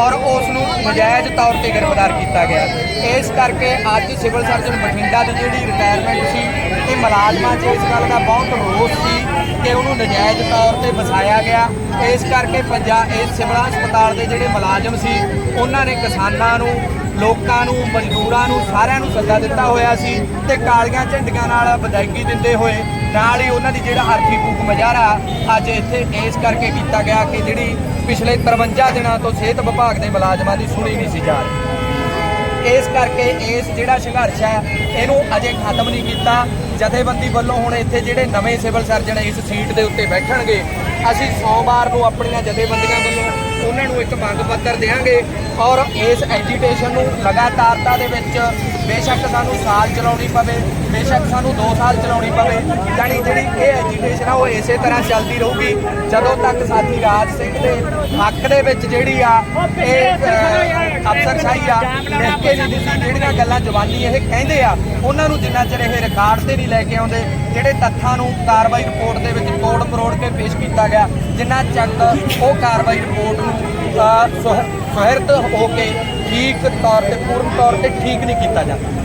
ਔਰ ਉਸ ਨੂੰ ਨਜਾਇਜ਼ ਤੌਰ ਤੇ ਗ੍ਰਿਫਤਾਰ ਕੀਤਾ ਗਿਆ। ਇਸ ਕਰਕੇ ਅੱਜ ਸਿਵਲ ਸਰਜਨ ਬਠਿੰਡਾ ਦੀ ਜਿਹੜੀ ਰਿਟਾਇਰਮੈਂਟ ਸੀ, ਇਹ ਮੁਲਾਜ਼ਮਾਂ 'ਚ ਇਸ ਗੱਲ ਦਾ ਬਹੁਤ ਰੋਸ ਸੀ ਕਿ ਉਹਨੂੰ ਨਜਾਇਜ਼ ਤੌਰ ਤੇ ਵਸਾਇਆ ਗਿਆ। ਇਸ ਕਰਕੇ ਪੰਜਾਬ ਇਸ ਸਿਵਲ ਹਸਪਤਾਲ ਦੇ ਜਿਹੜੇ ਮੁਲਾਜ਼ਮ ਸੀ, ਉਹਨਾਂ ਨੇ ਕਿਸਾਨਾਂ ਨੂੰ ਲੋਕਾਂ ਨੂੰ, ਮਜ਼ਦੂਰਾਂ ਨੂੰ, ਸਾਰਿਆਂ ਨੂੰ ਸੱਦਾ ਦਿੱਤਾ ਹੋਇਆ ਸੀ ਤੇ ਕਾਲੀਆਂ ਝੰਡੀਆਂ ਨਾਲ ਵਿਦਾਇਗੀ ਦਿੰਦੇ ਹੋਏ ਨਾਲ ਹੀ ਉਹਨਾਂ ਦੀ ਜਿਹੜਾ ਅਰਥੀ ਫੂਕ ਮਜ਼ਾਰਾ ਅੱਜ ਇੱਥੇ ਇਸ ਕਰਕੇ ਕੀਤਾ ਗਿਆ ਕਿ ਜਿਹੜੀ ਪਿਛਲੇ 53 ਦਿਨਾਂ ਤੋਂ ਸਿਹਤ ਵਿਭਾਗ ਦੇ ਮੁਲਾਜ਼ਮਾਂ ਦੀ ਸੁਣੀ ਨਹੀਂ ਸੀ ਜਾ ਰਹੀ। ਇਸ ਕਰਕੇ ਇਸ ਜਿਹੜਾ ਸੰਘਰਸ਼ ਹੈ, ਇਹਨੂੰ ਅਜੇ ਖਤਮ ਨਹੀਂ ਕੀਤਾ। ਜਥੇਬੰਦੀ ਵੱਲੋਂ ਹੁਣ ਇੱਥੇ ਜਿਹੜੇ ਨਵੇਂ ਸਿਵਲ ਸਰਜਨ ਇਸ ਸੀਟ ਦੇ ਉੱਤੇ ਬੈਠਣਗੇ, ਅਸੀਂ ਸੋਮਵਾਰ ਨੂੰ ਆਪਣੀਆਂ ਜਥੇਬੰਦੀਆਂ ਵੱਲੋਂ ਉਹਨਾਂ ਨੂੰ ਇੱਕ ਮੰਗ ਪੱਤਰ ਦੇਵਾਂਗੇ ਔਰ ਇਸ ਐਜੀਟੇਸ਼ਨ ਨੂੰ ਲਗਾਤਾਰਤਾ ਦੇ ਵਿੱਚ ਬੇਸ਼ੱਕ ਸਾਨੂੰ ਸਾਲ ਚਲਾਉਣੀ ਪਵੇ, ਬੇਸ਼ੱਕ ਸਾਨੂੰ 2 ਸਾਲ ਚਲਾਉਣੀ ਪਵੇ। ਜਾਣੀ ਜਿਹੜੀ ਇਹ ਐਜੀਟੇਸ਼ਨ ਆ, ਉਹ ਇਸੇ ਤਰ੍ਹਾਂ ਚੱਲਦੀ ਰਹੂਗੀ। ਜਦੋਂ ਤੱਕ ਸਾਥੀ ਰਾਜ ਸਿੰਘ ਦੇ ਹੱਕ ਦੇ ਵਿੱਚ ਜਿਹੜੀ ਆ, ਇਹ ਅਫਸਰਸ਼ਾਹੀ ਆ ਲਿਖ ਕੇ ਨਹੀਂ ਦਿੱਤੀ ਜਿਹੜੀਆਂ ਗੱਲਾਂ ਜਵਾਨੀ ਇਹ ਕਹਿੰਦੇ ਆ ਉਹਨਾਂ ਨੂੰ ਜਿੰਨਾ ਚਿਰ ਇਹ ਰਿਕਾਰਡ ਤੇ ਨਹੀਂ ਲੈ ਕੇ ਆਉਂਦੇ ਜਿਹੜੇ ਤੱਥਾਂ ਨੂੰ ਕਾਰਵਾਈ ਰਿਪੋਰਟ ਦੇ ਵਿੱਚ ਤੋੜ ਮਰੋੜ ਕੇ ਪੇਸ਼ ਕੀਤਾ ਗਿਆ ਜਿੰਨਾ ਚੱਕ ਉਹ ਕਾਰਵਾਈ ਰਿਪੋਰਟ ਨੂੰ ਸੁਹਿਰਦ ਹੋ ਕੇ ਠੀਕ ਤੌਰ ਤੇ ਪੂਰਨ ਤੌਰ ਤੇ ਠੀਕ ਨਹੀਂ ਕੀਤਾ ਜਾਂਦਾ।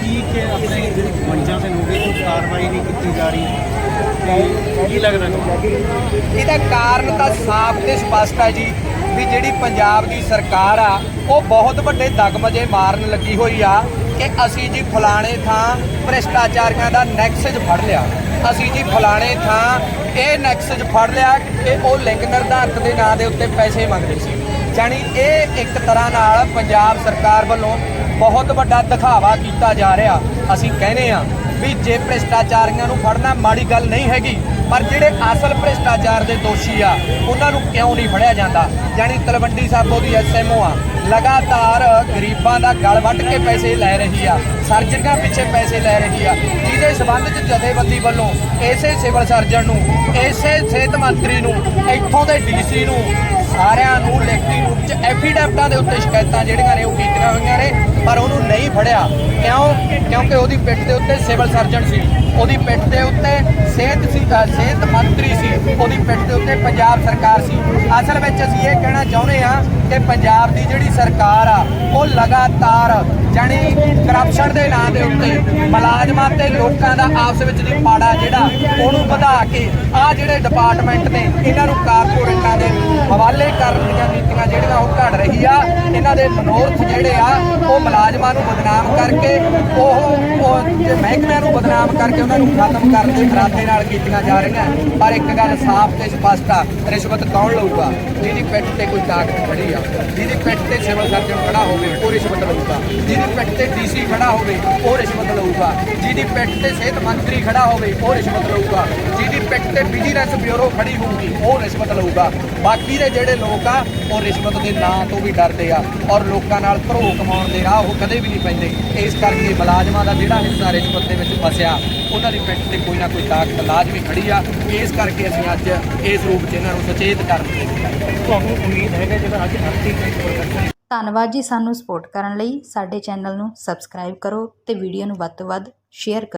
ਕੀ ਕਿ ਆਪਣੇ ਜਿਹੜੇ 52 ਦਿਨ ਹੋ ਗਏ ਕੋਈ ਕਾਰਵਾਈ ਨਹੀਂ ਕੀਤੀ ਜਾ ਰਹੀ ਕੀ ਲੱਗਦਾ ਇਹਦਾ ਕਾਰਨ ਤਾਂ ਸਾਫ਼ ਤੇ ਸਪਸ਼ਟ ਹੈ ਜੀ ਵੀ ਜਿਹੜੀ ਪੰਜਾਬ ਦੀ ਸਰਕਾਰ ਆ, ਉਹ ਬਹੁਤ ਵੱਡੇ ਦਗਮਜੇ ਮਾਰਨ ਲੱਗੀ ਹੋਈ ਆ ਕਿ ਅਸੀਂ ਜੀ ਫਲਾਣੇ ਥਾਂ ਭ੍ਰਿਸ਼ਟਾਚਾਰੀਆਂ ਦਾ ਨੈਕਸਜ ਫੜ ਲਿਆ। ਅਸੀਂ ਜੀ ਫਲਾਣੇ ਥਾਂ ਇਹ ਨੈਕਸਜ ਫੜ ਲਿਆ ਕਿ ਉਹ ਲਿੰਗ ਨਿਰਧਾਰਤ ਦੇ ਨਾਂ ਦੇ ਉੱਤੇ ਪੈਸੇ ਮੰਗਦੇ ਸੀ। ਜਾਣੀ ਇਹ ਇੱਕ ਤਰ੍ਹਾਂ ਨਾਲ ਪੰਜਾਬ ਸਰਕਾਰ ਵੱਲੋਂ ਬਹੁਤ ਵੱਡਾ ਦਿਖਾਵਾ ਕੀਤਾ ਜਾ ਰਿਹਾ। ਅਸੀਂ ਕਹਿੰਦੇ ਆ ਵੀ ਜੇ ਭ੍ਰਿਸ਼ਟਾਚਾਰੀਆਂ ਨੂੰ ਫੜਨਾ ਮਾੜੀ ਗੱਲ ਨਹੀਂ ਹੈਗੀ ਪਰ ਜਿਹੜੇ ਅਸਲ ਭ੍ਰਿਸ਼ਟਾਚਾਰ ਦੇ ਦੋਸ਼ੀ ਆ, ਉਹਨਾਂ ਨੂੰ ਕਿਉਂ ਨਹੀਂ ਫੜਿਆ ਜਾਂਦਾ? ਯਾਨੀ ਤਲਵੰਡੀ ਸਾਬੋ ਦੀ ਐਸਐਮਓ ਆ, ਲਗਾਤਾਰ ਗਰੀਬਾਂ ਦਾ ਗਲ ਵੱਢ ਕੇ ਪੈਸੇ ਲੈ ਰਹੀ ਆ ਸਰਜਰੀਆਂ ਪਿੱਛੇ ਪੈਸੇ ਲੈ ਰਹੀ ਆ, ਜਿਹਦੇ ਸਬੰਧ ਚ ਜਥੇਬੰਦੀ ਵੱਲੋਂ ਇਸੇ ਸਿਵਲ ਸਰਜਨ ਨੂੰ, ਇਸੇ ਸਿਹਤ ਮੰਤਰੀ ਨੂੰ, ਇੱਥੋਂ ਦੇ ਡੀਸੀ ਨੂੰ, ਸਾਰਿਆਂ ਨੂੰ ਲਿਖਤੀ ਰੂਪ ਚ ਐਫੀਡੈਵਿਟਾਂ ਦੇ ਉੱਤੇ ਸ਼ਿਕਾਇਤਾਂ ਜਿਹੜੀਆਂ ਨੇ ਉਹ ਕੀਤੀਆਂ ਹੋਈਆਂ ਨੇ, ਪਰ ਉਹਨੂੰ ਨਹੀਂ ਫੜਿਆ। ਕਿਉਂ? ਕਿਉਂਕਿ ਉਹਦੀ ਪਿੱਠ ਦੇ ਉੱਤੇ ਸਿਵਲ ਸਰਜਨ ਸੀ। ਉਹਦੀ ਪਿੱਠ ਦੇ ਉੱਤੇ ਸਿਹਤ ਸੀ ਸਿਹਤ ਮੰਤਰੀ ਸੀ। ਉਹਦੀ ਪਿੱਠ ਦੇ ਉੱਤੇ ਪੰਜਾਬ ਸਰਕਾਰ ਸੀ। ਅਸਲ ਵਿੱਚ ਅਸੀਂ ਇਹ ਕਹਿਣਾ ਚਾਹੁੰਦੇ ਆ ਕਿ ਪੰਜਾਬ ਦੀ ਜਿਹੜੀ ਸਰਕਾਰ ਆ, ਉਹ ਲਗਾਤਾਰ ਜਾਣੀ ਕਰਪਸ਼ਨ ਦੇ ਨਾਂ ਦੇ ਉੱਤੇ, ਮੁਲਾਜ਼ਮਾਂ ਤੇ ਲੋਕਾਂ ਦਾ ਆਪਸ ਵਿੱਚ ਦੀ ਪਾੜਾ ਜਿਹੜਾ, ਉਹਨੂੰ ਵਧਾ ਕੇ ਆ ਜਿਹੜੇ ਡਿਪਾਰਟਮੈਂਟ ਨੇ, ਇਹਨਾਂ ਨੂੰ ਕਾਰਪੋਰੇਟਾਂ ਦੇ ਹਵਾਲੇ ਕਰਨ ਦੀਆਂ ਨੀਤੀਆਂ ਜਿਹੜੀਆਂ ਉਹ ਘੜ ਰਹੀ ਆ। ਦੇ ਮਨੋਰਥ ਜਿਹੜੇ ਆ, ਉਹ ਮੁਲਾਜ਼ਮਾਂ ਨੂੰ ਬਦਨਾਮ ਕਰਕੇ, ਉਹ ਉਹ ਮਹਿਕਮਿਆਂ ਨੂੰ ਬਦਨਾਮ ਕਰਕੇ ਉਹਨਾਂ ਨੂੰ ਖਤਮ ਕਰਨ ਦੇ ਇਰਾਦੇ ਨਾਲ ਕੀਤੀਆਂ ਜਾ ਰਹੀਆਂ ਪਰ ਇੱਕ ਗੱਲ ਸਾਫ਼ ਤੇ ਸਪਸ਼ਟ ਆ, ਰਿਸ਼ਵਤ ਕੌਣ ਲਊਗਾ? ਜਿਹਦੀ ਪਿੱਠ ਤੇ ਕੋਈ ਤਾਕਤ ਖੜੀ ਆ, ਜਿਹਦੀ ਪਿੱਠ ਤੇ ਸਿਵਲ ਸਰਜਨ ਖੜਾ ਹੋਵੇ, ਉਹ ਰਿਸ਼ਵਤ ਲਊਗਾ। ਜਿਹਦੀ ਪਿੱਠ ਤੇ ਡੀਸੀ ਖੜਾ ਹੋਵੇ, ਉਹ ਰਿਸ਼ਵਤ ਲਊਗਾ। ਜਿਹਦੀ ਪਿੱਠ ਤੇ ਸਿਹਤ ਮੰਤਰੀ ਖੜਾ ਹੋਵੇ, ਉਹ ਰਿਸ਼ਵਤ ਲਊਗਾ। ਜਿਹਦੀ ਪਿੱਠ ਤੇ ਵਿਜੀਲੈਂਸ ਬਿਊਰੋ ਖੜੀ ਹੋਊਗੀ ਉਹ ਰਿਸ਼ਵਤ ਲਊਗਾ। ਬਾਕੀ ਦੇ ਜਿਹੜੇ ਲੋਕ ਆ ਉਹ ਰਿਸ਼ਵਤ ਦੇ ਨਾਂ ਤੋਂ ਵੀ ਡਰਦੇ ਆ ਔਰ ਲੋਕਾਂ ਨਾਲ ਧਰੋ ਕਮਾਉਣ ਦੇ ਰਾਹ ਉਹ ਕਦੇ ਵੀ ਨਹੀਂ ਪੈਂਦੇ। ਇਸ ਕਰਕੇ ਮੁਲਾਜ਼ਮਾਂ ਦਾ ਜਿਹੜਾ ਹਿੱਸਾ ਰਿਸ਼ਵਤ ਦੇ ਵਿੱਚ ਫਸਿਆ ਉਹਨਾਂ ਦੀ ਪਿੱਠ ਤੇ ਕੋਈ ਨਾ ਕੋਈ ਤਾਕਤ ਲਾਜ਼ਮੀ ਖੜੀ ਆ। ਇਸ ਕਰਕੇ ਅਸੀਂ ਅੱਜ ਇਸ ਰੂਪ 'ਚ ਇਹਨਾਂ ਨੂੰ ਸੁਚੇਤ ਕਰਨ ਦੀ ਤੁਹਾਨੂੰ ਉਮੀਦ ਹੈਗਾ ਜਿਹੜਾ ਅੱਜ ਪ੍ਰਦਰਸ਼ਨ ਧੰਨਵਾਦ ਜੀ ਸਾਨੂੰ ਸਪੋਰਟ ਕਰਨ ਲਈ। ਸਾਡੇ ਚੈਨਲ ਨੂੰ ਸਬਸਕ੍ਰਾਈਬ ਕਰੋ ਤੇ ਵੀਡੀਓ ਨੂੰ ਵੱਧ ਤੋਂ ਵੱਧ ਸ਼ੇਅਰ ਕਰੋ